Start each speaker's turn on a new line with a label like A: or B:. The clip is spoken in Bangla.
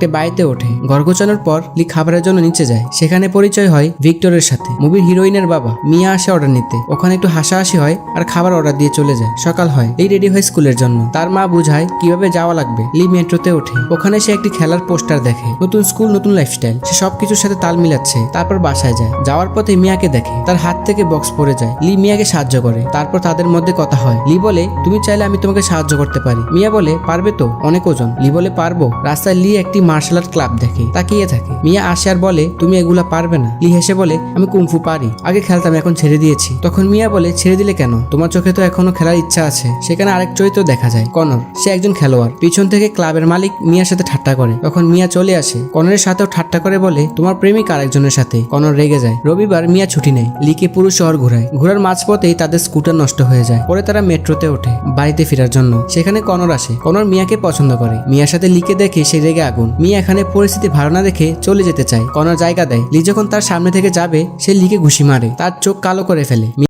A: একটা বাড়িতে ওঠে। ঘর গোছানোর পর লি খাবারের জন্য নিচে যায়। সেখানে পরিচয় হয় ভিক্টরের সাথে। মুভির হিরোইনের বাবা মিয়া আসে অর্ডার নিতে। ওখানে একটু হাসাহাসি হয় আর খাবার অর্ডার দিয়ে চলে যায়। সকাল হয়। এই রেডি হয় স্কুলের জন্য। তার মা বুঝায় কীভাবে যাওয়া লাগবে। লি মেট্রোতে ওঠে। ওখানে সে একটি খেলার পোস্টার দেখে। নতুন স্কুল, নতুন লাইফস্টাইল সে সবকিছুর সাথে তাল মিলাচ্ছে। তারপর বাসায় যায়। যাওয়ার পথে মিয়াকে দেখে। তার হাত থেকে বক্স পড়ে যায়। লি মিয়াকে সাহায্য করে। তারপর তাদের মধ্যে কথা হয়। লি বলে, তুমি চাইলে আমি তোমাকে সাহায্য করতে পারি। মিয়া বলে, পারবে তো? অনেক ওজন। লি বলে, পারব। রাস্তায় লি একটি মার্শাল আর্ট ক্লাব দেখে, তাকিয়ে থাকে। মিয়া আসে আর বলে, তুমি এগুলা পারবে না। লি হেসে বলে, আমি কুংফু পারি। আগে খেলতাম, এখন ছেড়ে দিয়েছি। তখন মিয়া বলে, ছেড়ে দিলে কেন? তোমার চোখে তো এখনও খেলার ইচ্ছা আছে। সেখানে আরেক চরিত্র দেখা যায়, কনর। সে একজন খেলোয়াড়। পিছন থেকে ক্লাবের মালিক মিয়ার সাথে ঠাট্টা করে। তখন মিয়া চলে আসে। কনরের সাথেও ঠাট্টা করে বলে, তোমার প্রেমিক আরেকজনের সাথে? কনর রেগে যায়। রবিবার মিয়া ছুটি নেয়। লিকে পুরো শহর ঘোরায়। ঘোরার মাঝপথেই তাদের স্কুটার নষ্ট হয়ে যায়। পরে তারা মেট্রোতে ওঠে, বাড়িতে ফেরার জন্য। সেখানে কনর আসে। কনর মিয়াকে পছন্দ করে। মিয়ার সাথে লিকে দেখে সে রেগে আগুন। মিয়া এখানে পরিস্থিতি ভালো না দেখে চলে যেতে চায়। কনর জায়গা দেয়। লি যখন তার সামনে থেকে যাবে, সে লিকে ঘুষি মারে। তার চোখ কালো করে ফেলে।